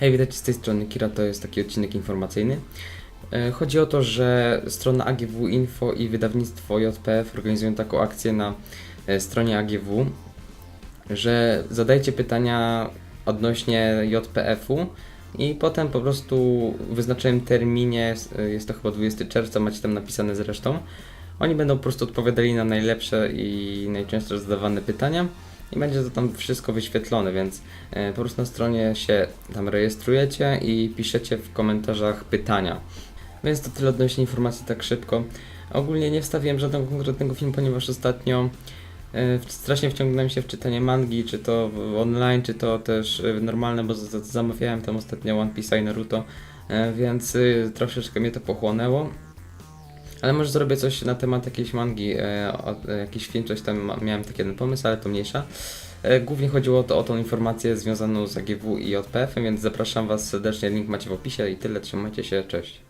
Hej, witajcie z tej strony Kira, to jest taki odcinek informacyjny. E, Chodzi o to, że strona AGW Info i wydawnictwo JPF organizują taką akcję na e, stronie AGW, że zadajcie pytania odnośnie JPF-u i potem po prostu w wyznaczonym terminie, e, jest to chyba 20 czerwca, macie tam napisane zresztą, oni będą po prostu odpowiadali na najlepsze i najczęściej zadawane pytania i będzie to tam wszystko wyświetlone, więc e, po prostu na stronie się tam rejestrujecie i piszecie w komentarzach pytania. Więc to tyle odnośnie informacji tak szybko. Ogólnie nie wstawiłem żadnego konkretnego filmu, ponieważ ostatnio e, strasznie wciągnąłem się w czytanie mangi, czy to online, czy to też e, normalne, bo zamawiałem tam ostatnio One Piece i Naruto, więc y, troszeczkę mnie to pochłonęło. Ale może zrobię coś na temat jakiejś mangi, e, o, e, jakiś film, coś tam miałem taki jeden pomysł, ale to mniejsza. E, Głównie chodziło to o tą informację związaną z AGW i JPF, więc zapraszam Was serdecznie, link macie w opisie i tyle, trzymajcie się, cześć.